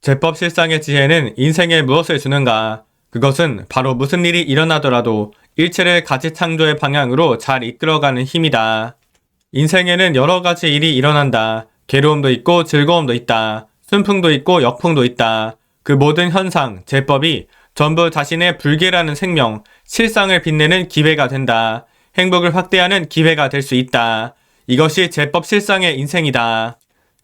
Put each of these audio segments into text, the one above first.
제법 실상의 지혜는 인생에 무엇을 주는가? 그것은 바로 무슨 일이 일어나더라도 일체를 가치 창조의 방향으로 잘 이끌어가는 힘이다. 인생에는 여러 가지 일이 일어난다. 괴로움도 있고 즐거움도 있다. 순풍도 있고 역풍도 있다. 그 모든 현상, 제법이 전부 자신의 불계라는 생명, 실상을 빛내는 기회가 된다. 행복을 확대하는 기회가 될 수 있다. 이것이 제법 실상의 인생이다.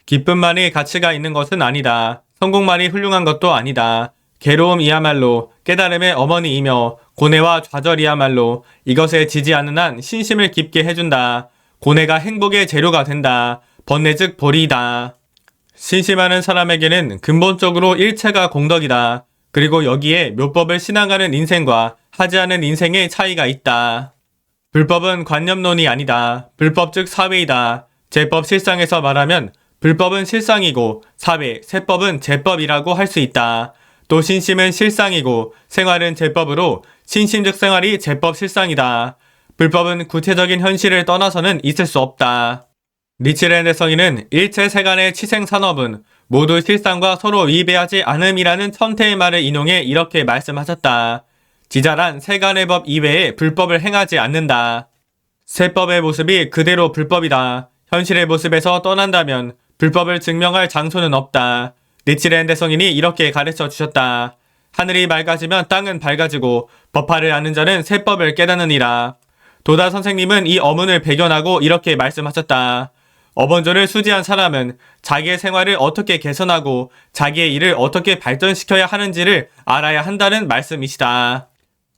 기쁨만이 가치가 있는 것은 아니다. 성공만이 훌륭한 것도 아니다. 괴로움이야말로 깨달음의 어머니이며 고뇌와 좌절이야말로 이것에 지지 않는 한 신심을 깊게 해준다. 고뇌가 행복의 재료가 된다. 번뇌 즉 보리이다. 신심하는 사람에게는 근본적으로 일체가 공덕이다. 그리고 여기에 묘법을 신앙하는 인생과 하지 않은 인생의 차이가 있다. 불법은 관념론이 아니다. 불법 즉 사회이다. 제법 실상에서 말하면 불법은 실상이고 사회, 세법은 제법이라고 할 수 있다. 또 신심은 실상이고 생활은 제법으로 신심적 생활이 제법 실상이다. 불법은 구체적인 현실을 떠나서는 있을 수 없다. 리치렌의 성인은 일체 세간의 치생 산업은 모두 실상과 서로 위배하지 않음이라는 천태의 말을 인용해 이렇게 말씀하셨다. 지자란 세간의 법 이외에 불법을 행하지 않는다. 세법의 모습이 그대로 불법이다. 현실의 모습에서 떠난다면 불법을 증명할 장소는 없다. 니치렌데 성인이 이렇게 가르쳐 주셨다. 하늘이 맑아지면 땅은 밝아지고 법화를 아는 자는 세법을 깨닫느니라. 도다 선생님은 이 어문을 배견하고 이렇게 말씀하셨다. 어번조를 수지한 사람은 자기의 생활을 어떻게 개선하고 자기의 일을 어떻게 발전시켜야 하는지를 알아야 한다는 말씀이시다.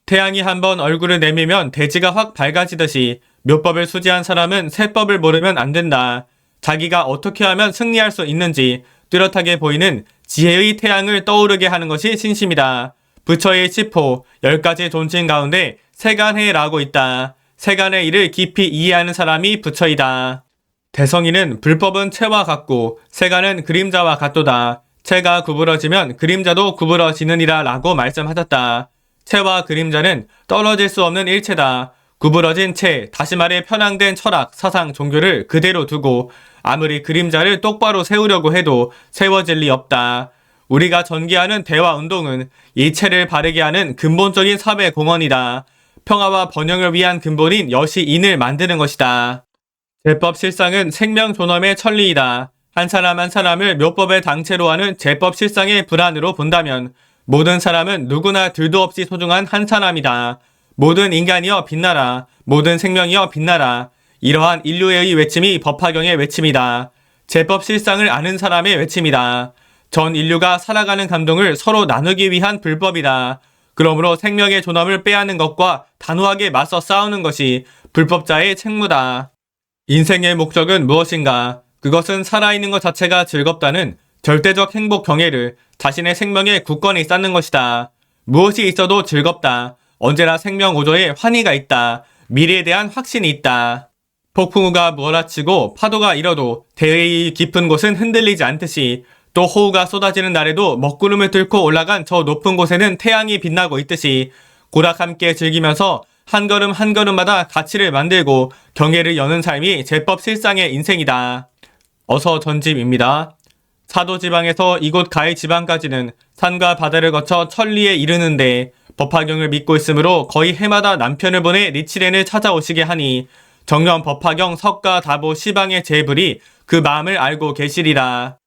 태양이 한번 얼굴을 내밀면 대지가 확 밝아지듯이 묘법을 수지한 사람은 세법을 모르면 안 된다. 자기가 어떻게 하면 승리할 수 있는지 뚜렷하게 보이는 지혜의 태양을 떠오르게 하는 것이 신심이다. 부처의 10호, 10가지 존칭 가운데 세간해라고 있다. 세간의 일을 깊이 이해하는 사람이 부처이다. 대성이는 불법은 채와 같고 세간은 그림자와 같도다. 채가 구부러지면 그림자도 구부러지느니라 라고 말씀하셨다. 채와 그림자는 떨어질 수 없는 일체다. 구부러진 채, 다시 말해 편향된 철학, 사상, 종교를 그대로 두고 아무리 그림자를 똑바로 세우려고 해도 세워질 리 없다. 우리가 전개하는 대화 운동은 이 채를 바르게 하는 근본적인 사회 공헌이다. 평화와 번영을 위한 근본인 여시인을 만드는 것이다. 제법 실상은 생명 존엄의 천리이다. 한 사람 한 사람을 묘법의 당체로 하는 제법 실상의 불안으로 본다면 모든 사람은 누구나 둘도 없이 소중한 한 사람이다. 모든 인간이여 빛나라. 모든 생명이여 빛나라. 이러한 인류의 외침이 법화경의 외침이다. 제법 실상을 아는 사람의 외침이다. 전 인류가 살아가는 감동을 서로 나누기 위한 불법이다. 그러므로 생명의 존엄을 빼앗는 것과 단호하게 맞서 싸우는 것이 불법자의 책무다. 인생의 목적은 무엇인가? 그것은 살아있는 것 자체가 즐겁다는 절대적 행복 경애를 자신의 생명에 굳건히 쌓는 것이다. 무엇이 있어도 즐겁다. 언제나 생명 오조에 환희가 있다. 미래에 대한 확신이 있다. 폭풍우가 몰아치고 파도가 일어도 대의 깊은 곳은 흔들리지 않듯이 또 호우가 쏟아지는 날에도 먹구름을 뚫고 올라간 저 높은 곳에는 태양이 빛나고 있듯이 고락 함께 즐기면서 한 걸음 한 걸음마다 가치를 만들고 경애를 여는 삶이 제법 실상의 인생이다. 어서 전집입니다. 사도 지방에서 이곳 가해 지방까지는 산과 바다를 거쳐 천리에 이르는데 법화경을 믿고 있으므로 거의 해마다 남편을 보내 리치렌을 찾아오시게 하니 정년 법화경 석가 다보 시방의 제불이 그 마음을 알고 계시리라.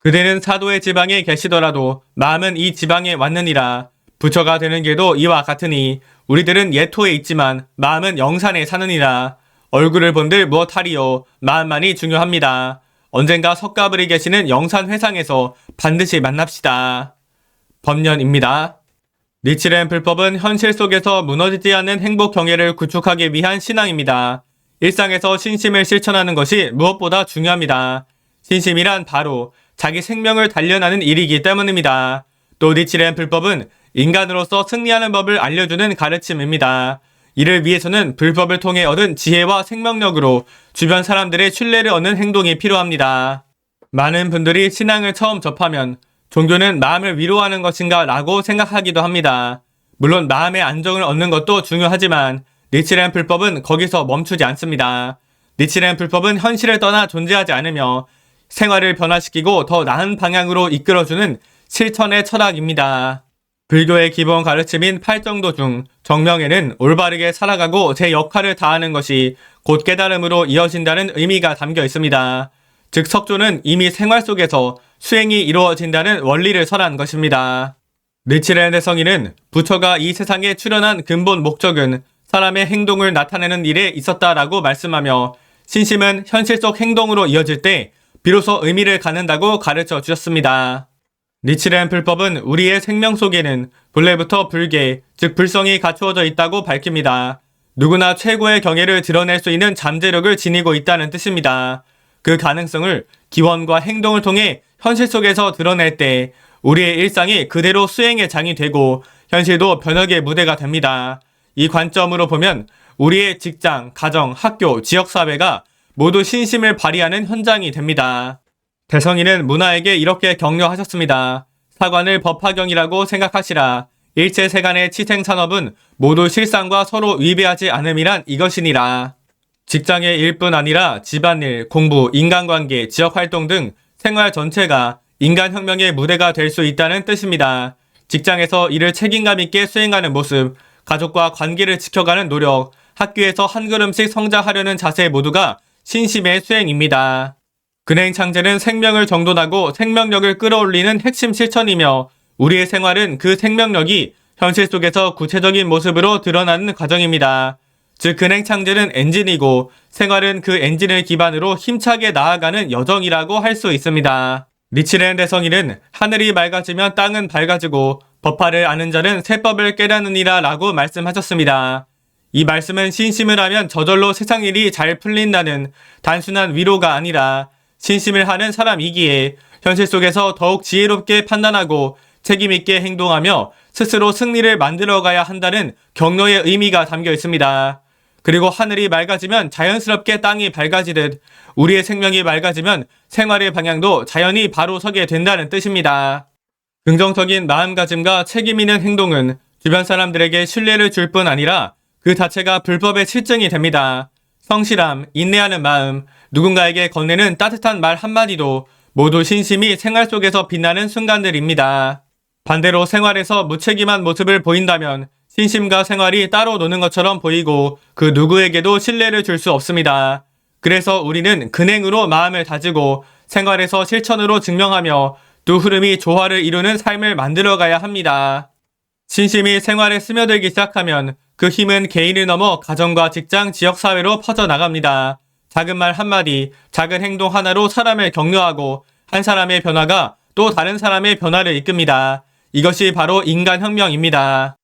그대는 사도의 지방에 계시더라도 마음은 이 지방에 왔느니라. 부처가 되는 길도 이와 같으니 우리들은 예토에 있지만 마음은 영산에 사느니라. 얼굴을 본들 무엇하리요. 마음만이 중요합니다. 언젠가 석가불이 계시는 영산 회상에서 반드시 만납시다. 법년입니다. 리치렌 불법은 현실 속에서 무너지지 않는 행복 경애를 구축하기 위한 신앙입니다. 일상에서 신심을 실천하는 것이 무엇보다 중요합니다. 신심이란 바로 자기 생명을 단련하는 일이기 때문입니다. 또 리치렌 불법은 인간으로서 승리하는 법을 알려주는 가르침입니다. 이를 위해서는 불법을 통해 얻은 지혜와 생명력으로 주변 사람들의 신뢰를 얻는 행동이 필요합니다. 많은 분들이 신앙을 처음 접하면 종교는 마음을 위로하는 것인가 라고 생각하기도 합니다. 물론 마음의 안정을 얻는 것도 중요하지만 니치렌 불법은 거기서 멈추지 않습니다. 니치렌 불법은 현실을 떠나 존재하지 않으며 생활을 변화시키고 더 나은 방향으로 이끌어주는 실천의 철학입니다. 불교의 기본 가르침인 팔정도 중 정명에는 올바르게 살아가고 제 역할을 다하는 것이 곧 깨달음으로 이어진다는 의미가 담겨 있습니다. 즉 석조는 이미 생활 속에서 수행이 이루어진다는 원리를 설한 것입니다. 리치렌의 성인은 부처가 이 세상에 출현한 근본 목적은 사람의 행동을 나타내는 일에 있었다라고 말씀하며 신심은 현실 속 행동으로 이어질 때 비로소 의미를 갖는다고 가르쳐 주셨습니다. 니치렌 불법은 우리의 생명 속에는 본래부터 불계, 즉 불성이 갖추어져 있다고 밝힙니다. 누구나 최고의 경애를 드러낼 수 있는 잠재력을 지니고 있다는 뜻입니다. 그 가능성을 기원과 행동을 통해 현실 속에서 드러낼 때 우리의 일상이 그대로 수행의 장이 되고 현실도 변혁의 무대가 됩니다. 이 관점으로 보면 우리의 직장, 가정, 학교, 지역사회가 모두 신심을 발휘하는 현장이 됩니다. 대성이는 문화에게 이렇게 격려하셨습니다. 사관을 법화경이라고 생각하시라. 일체 세간의 치생산업은 모두 실상과 서로 위배하지 않음이란 이것이니라. 직장의 일뿐 아니라 집안일, 공부, 인간관계, 지역활동 등 생활 전체가 인간혁명의 무대가 될 수 있다는 뜻입니다. 직장에서 이를 책임감 있게 수행하는 모습, 가족과 관계를 지켜가는 노력, 학교에서 한 걸음씩 성장하려는 자세 모두가 신심의 수행입니다. 근행 창제는 생명을 정돈하고 생명력을 끌어올리는 핵심 실천이며 우리의 생활은 그 생명력이 현실 속에서 구체적인 모습으로 드러나는 과정입니다. 즉 근행 창제는 엔진이고 생활은 그 엔진을 기반으로 힘차게 나아가는 여정이라고 할 수 있습니다. 리치렌 대성인은 하늘이 맑아지면 땅은 밝아지고 법화를 아는 자는 세법을 깨닫느니라 라고 말씀하셨습니다. 이 말씀은 신심을 하면 저절로 세상 일이 잘 풀린다는 단순한 위로가 아니라 신심을 하는 사람이기에 현실 속에서 더욱 지혜롭게 판단하고 책임있게 행동하며 스스로 승리를 만들어가야 한다는 격려의 의미가 담겨 있습니다. 그리고 하늘이 맑아지면 자연스럽게 땅이 밝아지듯 우리의 생명이 맑아지면 생활의 방향도 자연히 바로 서게 된다는 뜻입니다. 긍정적인 마음가짐과 책임 있는 행동은 주변 사람들에게 신뢰를 줄 뿐 아니라 그 자체가 불법의 실증이 됩니다. 성실함, 인내하는 마음, 누군가에게 건네는 따뜻한 말 한마디도 모두 신심이 생활 속에서 빛나는 순간들입니다. 반대로 생활에서 무책임한 모습을 보인다면 신심과 생활이 따로 노는 것처럼 보이고 그 누구에게도 신뢰를 줄 수 없습니다. 그래서 우리는 근행으로 마음을 다지고 생활에서 실천으로 증명하며 두 흐름이 조화를 이루는 삶을 만들어 가야 합니다. 신심이 생활에 스며들기 시작하면 그 힘은 개인을 넘어 가정과 직장, 지역사회로 퍼져나갑니다. 작은 말 한마디, 작은 행동 하나로 사람을 격려하고 한 사람의 변화가 또 다른 사람의 변화를 이끕니다. 이것이 바로 인간혁명입니다.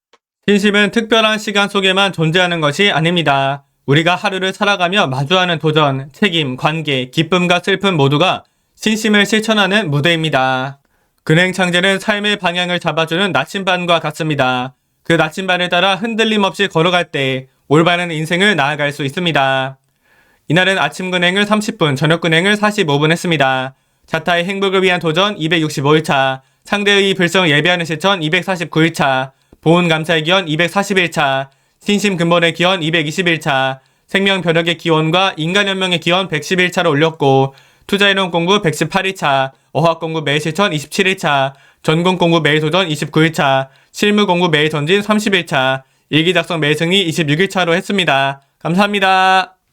신심은 특별한 시간 속에만 존재하는 것이 아닙니다. 우리가 하루를 살아가며 마주하는 도전, 책임, 관계, 기쁨과 슬픔 모두가 신심을 실천하는 무대입니다. 근행 창제는 삶의 방향을 잡아주는 나침반과 같습니다. 그 나침반을 따라 흔들림 없이 걸어갈 때 올바른 인생을 나아갈 수 있습니다. 이날은 아침 근행을 30분, 저녁 근행을 45분 했습니다. 자타의 행복을 위한 도전 265일차, 상대의 불성 예배하는 실천 249일차, 보훈 감사의 기원 241차, 신심 근본의 기원 221차, 생명 변혁의 기원과 인간 연명의 기원 111차를 올렸고, 투자이론 공부 118일차, 어학 공부 매일 실천 27일차, 전공 공부 매일 도전 29일차, 실무 공부 매일 전진 31차, 일기 작성 매일 승리 26일차로 했습니다. 감사합니다.